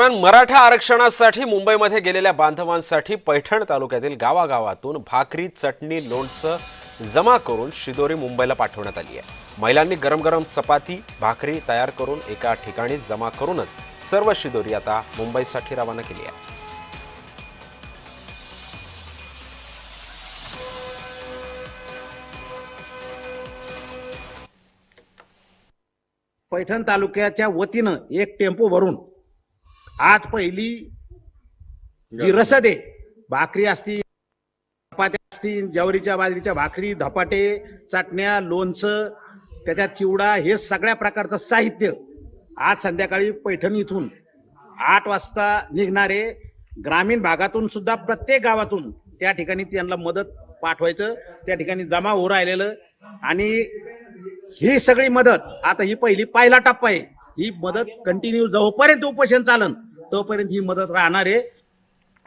दरम्यान मराठा आरक्षणासाठी मुंबईमध्ये गेलेल्या बांधवांसाठी पैठण तालुक्यातील गावागावातून भाकरी चटणी लोणचं जमा करून शिदोरी मुंबईला पाठवण्यात आली आहे. महिलांनी गरम गरम चपाती भाकरी तयार करून एका ठिकाणी जमा करूनच सर्व शिदोरी आता मुंबईसाठी रवाना केली आहे. पैठण तालुक्याच्या वतीनं एक टेम्पो भरून आज पहिली. जी रसद. आहे भाकरी असतील चपात्या असतील ज्वारीच्या बाजरीच्या भाकरी धपाटे चटण्या लोणचं त्याच्यात चिवडा हे सगळ्या प्रकारचं साहित्य आज संध्याकाळी पैठण इथून आठ वाजता निघणारे ग्रामीण भागातून सुद्धा प्रत्येक गावातून त्या ठिकाणी त्यांना मदत पाठवायचं त्या ठिकाणी जमा होऊ राहिलेलं आणि ही सगळी मदत आता ही पहिली पहिला टप्पा आहे. ही मदत कंटिन्यू जोपर्यंत उपोषण चालन तोपर्यंत ही मदत राहणार आहे.